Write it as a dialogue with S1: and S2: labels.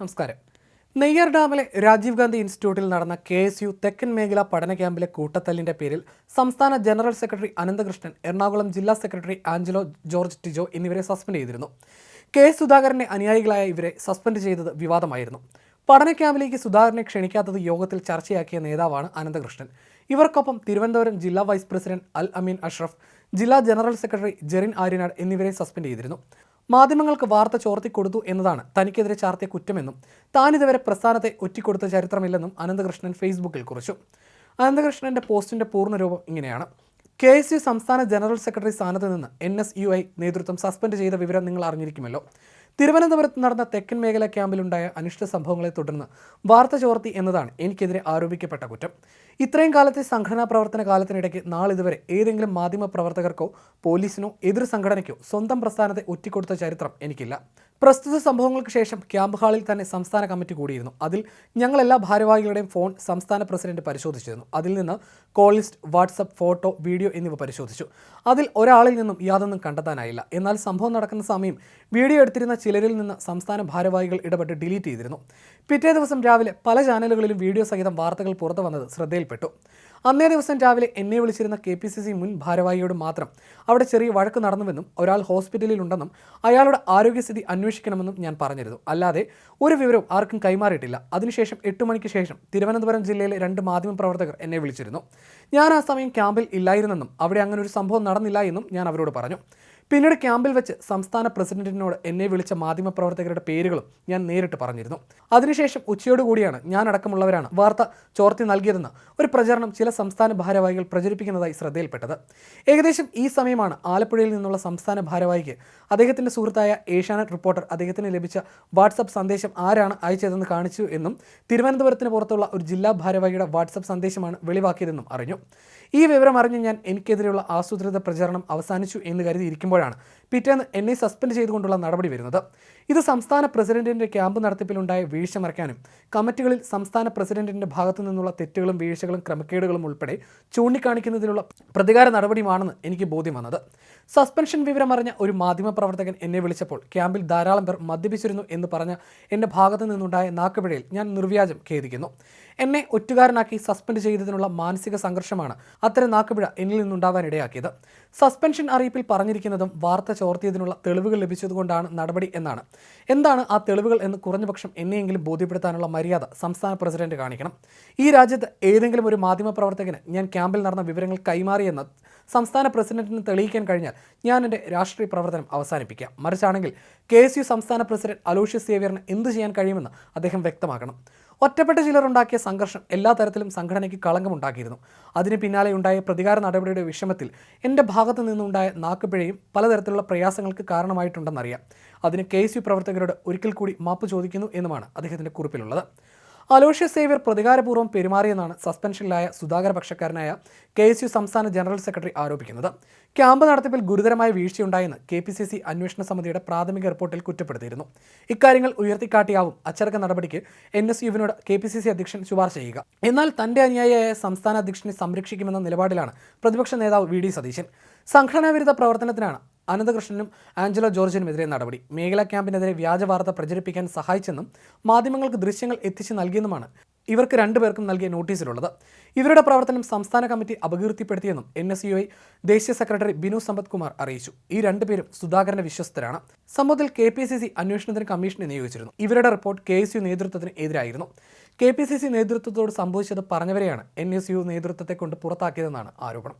S1: നമസ്കാരം. നെയ്യാർ ഡാമിലെ രാജീവ് ഗാന്ധി ഇൻസ്റ്റിറ്റ്യൂട്ടിൽ നടന്ന കെ എസ് യു തെക്കൻ മേഖല പഠന ക്യാമ്പിലെ കൂട്ടത്തല്ലിന്റെ പേരിൽ സംസ്ഥാന ജനറൽ സെക്രട്ടറി അനന്തകൃഷ്ണൻ എറണാകുളം ജില്ലാ സെക്രട്ടറി ആഞ്ചലോ ജോർജ് ടിജോ എന്നിവരെ സസ്പെൻഡ് ചെയ്തിരുന്നു. കെ എസ് സുധാകരന്റെ അനുയായികളായ ഇവരെ സസ്പെൻഡ് ചെയ്തത് വിവാദമായിരുന്നു. പഠന ക്യാമ്പിലേക്ക് സുധാകരനെ ക്ഷണിക്കാത്തത് യോഗത്തിൽ ചർച്ചയാക്കിയ നേതാവാണ് അനന്തകൃഷ്ണൻ. ഇവർക്കൊപ്പം തിരുവനന്തപുരം ജില്ലാ വൈസ് പ്രസിഡന്റ് അൽ അമീൻ അഷ്റഫ് ജില്ലാ ജനറൽ സെക്രട്ടറി ജെറിൻ ആര്യനാട് എന്നിവരെ സസ്പെൻഡ് ചെയ്തിരുന്നു. മാധ്യമങ്ങൾക്ക് വാർത്ത ചോർത്തിക്കൊടുത്തു എന്നതാണ് തനിക്കെതിരെ ചാർത്തിയ കുറ്റമെന്നും താനിതുവരെ പ്രസ്ഥാനത്തെ ഒറ്റിക്കൊടുത്ത ചരിത്രമില്ലെന്നും അനന്തകൃഷ്ണൻ ഫേസ്ബുക്കിൽ കുറിച്ചു. അനന്തകൃഷ്ണന്റെ പോസ്റ്റിന്റെ പൂർണരൂപം ഇങ്ങനെയാണ്. കെ എസ് യു സംസ്ഥാന ജനറൽ സെക്രട്ടറി സ്ഥാനത്ത് നിന്ന് എൻ എസ് യു ഐ നേതൃത്വം സസ്പെൻഡ് ചെയ്ത വിവരം നിങ്ങൾ അറിഞ്ഞിരിക്കുമല്ലോ. തിരുവനന്തപുരത്ത് നടന്ന തെക്കൻ മേഖല ക്യാമ്പിലുണ്ടായ അനിഷ്ട സംഭവങ്ങളെ തുടർന്ന് വാർത്ത ചോർത്തി എന്നതാണ് എനിക്കെതിരെ ആരോപിക്കപ്പെട്ട കുറ്റം. ഇത്രയും കാലത്തെ സംഘടനാ പ്രവർത്തന കാലത്തിനിടയ്ക്ക് നാളിതുവരെ ഏതെങ്കിലും മാധ്യമ പ്രവർത്തകർക്കോ പോലീസിനോ എതിർ സംഘടനയ്ക്കോ സ്വന്തം പ്രസ്ഥാനത്തെ ഒറ്റിക്കൊടുത്ത ചരിത്രം എനിക്കില്ല. പ്രസ്തുത സംഭവങ്ങൾക്ക് ശേഷം ക്യാമ്പ് ഹാളിൽ തന്നെ സംസ്ഥാന കമ്മിറ്റി കൂടിയിരുന്നു. അതിൽ ഞങ്ങൾ എല്ലാ ഭാരവാഹികളുടെയും ഫോൺ സംസ്ഥാന പ്രസിഡന്റ് പരിശോധിച്ചിരുന്നു. അതിൽ നിന്ന് call list WhatsApp photo video എന്നിവ പരിശോധിച്ചു. അതിൽ ഒരാളിൽ നിന്നും യാതൊന്നും കണ്ടെത്താനായില്ല. എന്നാൽ സംഭവം നടക്കുന്ന സമയം വീഡിയോ എടുത്തിരുന്ന ചിലരിൽ നിന്ന് സംസ്ഥാന ഭാരവാഹികൾ ഇടപെട്ട് ഡിലീറ്റ് ചെയ്തിരുന്നു. പിറ്റേ ദിവസം രാവിലെ പല ചാനലുകളിലും വീഡിയോ സഹിതം വാർത്തകൾ പുറത്തു വന്നത് ശ്രദ്ധയിൽപ്പെട്ടു. അന്നേ ദിവസം രാവിലെ എന്നെ വിളിച്ചിരുന്ന കെ പി സി സി മുൻ ഭാരവാഹിയോട് മാത്രം അവിടെ ചെറിയ വഴക്ക് നടന്നുവെന്നും ഒരാൾ ഹോസ്പിറ്റലിലുണ്ടെന്നും അയാളുടെ ആരോഗ്യസ്ഥിതി അന്വേഷിക്കണമെന്നും ഞാൻ പറഞ്ഞിരുന്നു. അല്ലാതെ ഒരു വിവരവും ആർക്കും കൈമാറിയിട്ടില്ല. അതിനുശേഷം എട്ട് മണിക്ക് ശേഷം തിരുവനന്തപുരം ജില്ലയിലെ രണ്ട് മാധ്യമപ്രവർത്തകർ എന്നെ വിളിച്ചിരുന്നു. ഞാൻ ആ സമയം ക്യാമ്പിൽ ഇല്ലായിരുന്നെന്നും അവിടെ അങ്ങനെ ഒരു സംഭവം നടന്നില്ല എന്നും ഞാൻ അവരോട് പറഞ്ഞു. പിന്നീട് ക്യാമ്പിൽ വെച്ച് സംസ്ഥാന പ്രസിഡന്റിനോട് എന്നെ വിളിച്ച മാധ്യമപ്രവർത്തകരുടെ പേരുകളും ഞാൻ നേരിട്ട് പറഞ്ഞിരുന്നു. അതിനുശേഷം ഉച്ചയോടുകൂടിയാണ് ഞാൻ അടക്കമുള്ളവരാണ് വാർത്ത ചോർത്തി നൽകിയതെന്ന് ഒരു പ്രചരണം ചില സംസ്ഥാന ഭാരവാഹികൾ പ്രചരിപ്പിക്കുന്നതായി ശ്രദ്ധയിൽപ്പെട്ടത്. ഏകദേശം ഈ സമയമാണ് ആലപ്പുഴയിൽ നിന്നുള്ള സംസ്ഥാന ഭാരവാഹിക്ക് അദ്ദേഹത്തിന്റെ സുഹൃത്തായ ഏഷ്യാനെറ്റ് റിപ്പോർട്ടർ അദ്ദേഹത്തിന് ലഭിച്ച വാട്സപ്പ് സന്ദേശം ആരാണ് അയച്ചതെന്ന് കാണിച്ചു എന്നും തിരുവനന്തപുരത്തിന് പുറത്തുള്ള ഒരു ജില്ലാ ഭാരവാഹിയുടെ വാട്സപ്പ് സന്ദേശമാണ് വെളിവാക്കിയതെന്നും അറിഞ്ഞു. ഈ വിവരം അറിഞ്ഞ് ഞാൻ എനിക്കെതിരെയുള്ള ആസൂത്രിത പ്രചരണം അവസാനിച്ചു എന്ന് കരുതി ഇരിക്കുമ്പോഴാണ് പിറ്റേന്ന് എന്നെ സസ്പെൻഡ് ചെയ്തുകൊണ്ടുള്ള നടപടി വരുന്നത്. ഇത് സംസ്ഥാന പ്രസിഡന്റിന്റെ ക്യാമ്പ് നടത്തിപ്പിലുണ്ടായ വീഴ്ച മറയ്ക്കാനും കമ്മിറ്റികളിൽ സംസ്ഥാന പ്രസിഡന്റിന്റെ ഭാഗത്തു നിന്നുള്ള തെറ്റുകളും വീഴ്ചകളും ക്രമക്കേടുകളും ഉൾപ്പെടെ ചൂണ്ടിക്കാണിക്കുന്നതിനുള്ള പ്രതികാര നടപടിയുമാണെന്ന് എനിക്ക് ബോധ്യം വന്നത്. സസ്പെൻഷൻ വിവരം അറിഞ്ഞ ഒരു മാധ്യമപ്രവർത്തകൻ എന്നെ വിളിച്ചപ്പോൾ ക്യാമ്പിൽ ധാരാളം പേർ മദ്യപിച്ചിരുന്നു എന്ന് പറഞ്ഞ എന്റെ ഭാഗത്തു നിന്നുണ്ടായ നാക്കുപിഴയിൽ ഞാൻ നിർവ്യാജം ഖേദിക്കുന്നു. എന്നെ ഒറ്റുകാരനാക്കി സസ്പെൻഡ് ചെയ്തതിനുള്ള മാനസിക സംഘർഷമാണ് അത്തരം നാക്കുപിഴ എന്നിൽ നിന്നുണ്ടാവാൻ ഇടയാക്കിയത്. സസ്പെൻഷൻ അറിയിപ്പിൽ പറഞ്ഞിരിക്കുന്നതും വാർത്ത ചോർത്തിയതിനുള്ള തെളിവുകൾ ലഭിച്ചതുകൊണ്ടാണ് നടപടി എന്നാണ് എന്താണ് ആ തെളിവുകൾ എന്ന് കുറഞ്ഞപക്ഷം എന്നെയെങ്കിലും ബോധ്യപ്പെടുത്താനുള്ള മര്യാദ സംസ്ഥാന പ്രസിഡന്റ് കാണിക്കണം. ഈ രാജ്യത്ത് ഏതെങ്കിലും ഒരു മാധ്യമപ്രവർത്തകന് ഞാൻ ക്യാമ്പിൽ നടന്ന വിവരങ്ങൾ കൈമാറിയെന്ന് സംസ്ഥാന പ്രസിഡന്റിന് തെളിയിക്കാൻ കഴിഞ്ഞാൽ ഞാൻ എന്റെ രാഷ്ട്രീയ പ്രവർത്തനം അവസാനിപ്പിക്കാം. മറിച്ചാണെങ്കിൽ കെ സംസ്ഥാന പ്രസിഡന്റ് അലോഷ്യസ് സേവ്യറിന് എന്ത് ചെയ്യാൻ കഴിയുമെന്ന് അദ്ദേഹം വ്യക്തമാക്കണം. ഒറ്റപ്പെട്ട ചിലർ ഉണ്ടാക്കിയ സംഘർഷം എല്ലാ തരത്തിലും സംഘടനയ്ക്ക് കളങ്കമുണ്ടാക്കിയിരുന്നു. അതിന് പിന്നാലെ ഉണ്ടായ പ്രതികാര നടപടിയുടെ വിഷമത്തിൽ എന്റെ ഭാഗത്തു നിന്നുണ്ടായ നാക്കുപിഴയും പലതരത്തിലുള്ള പ്രയാസങ്ങൾക്ക് കാരണമായിട്ടുണ്ടെന്നറിയാം. അതിന് കെ പ്രവർത്തകരോട് ഒരിക്കൽ കൂടി മാപ്പ് ചോദിക്കുന്നു എന്നുമാണ് അദ്ദേഹത്തിന്റെ കുറിപ്പിലുള്ളത്. അലോഷ്യ സേവ്യർ പ്രതികാരപൂർവം പെരുമാറിയെന്നാണ് സസ്പെൻഷനിലായ സുധാകര പക്ഷക്കാരനായ കെ എസ് യു സംസ്ഥാന ജനറൽ സെക്രട്ടറി ആരോപിക്കുന്നത്. ക്യാമ്പ് നടത്തിപ്പിൽ ഗുരുതരമായ വീഴ്ചയുണ്ടായെന്ന് കെ പി സി സി അന്വേഷണ സമിതിയുടെ പ്രാഥമിക റിപ്പോർട്ടിൽ കുറ്റപ്പെടുത്തിയിരുന്നു. ഇക്കാര്യങ്ങൾ ഉയർത്തിക്കാട്ടിയാവും അച്ചടക്ക നടപടിക്ക് എൻ എസ് യുവിനോട് കെ പി സി സി അധ്യക്ഷൻ ശുപാർശ ചെയ്യുക. എന്നാൽ തന്റെ അനുയായിയായ സംസ്ഥാന അധ്യക്ഷനെ സംരക്ഷിക്കുമെന്ന നിലപാടിലാണ് പ്രതിപക്ഷ നേതാവ് വി ഡി സതീശൻ. സംഘടനാവിരുദ്ധ പ്രവർത്തനത്തിനാണ് അനന്തകൃഷ്ണനും ആഞ്ചലോ ജോർജിനുമെതിരെ നടപടി. മേഖലാ ക്യാമ്പിനെതിരെ വ്യാജ വാർത്ത പ്രചരിപ്പിക്കാൻ സഹായിച്ചെന്നും മാധ്യമങ്ങൾക്ക് ദൃശ്യങ്ങൾ എത്തിച്ചു നൽകിയെന്നുമാണ് ഇവർക്ക് രണ്ടുപേർക്കും നൽകിയ നോട്ടീസിലുള്ളത്. ഇവരുടെ പ്രവർത്തനം സംസ്ഥാന കമ്മിറ്റി അപകീർത്തിപ്പെടുത്തിയെന്നും എൻ എസ് ദേശീയ സെക്രട്ടറി ബിനു സമ്പത് കുമാർ അറിയിച്ചു. ഈ രണ്ടുപേരും സുധാകരന്റെ വിശ്വസ്തരാണ്. സംഭവത്തിൽ കെ പി സി സി അന്വേഷണത്തിന് കമ്മീഷനെ നിയോഗിച്ചിരുന്നു. ഇവരുടെ റിപ്പോർട്ട് കെ എസ് യു നേതൃത്വത്തിന് എതിരായിരുന്നു. കെ പി സി സി നേതൃത്വത്തോട് സംഭവിച്ചത് പറഞ്ഞവരെയാണ് എൻ എസ് യു നേതൃത്വത്തെ കൊണ്ട് പുറത്താക്കിയതെന്നാണ് ആരോപണം.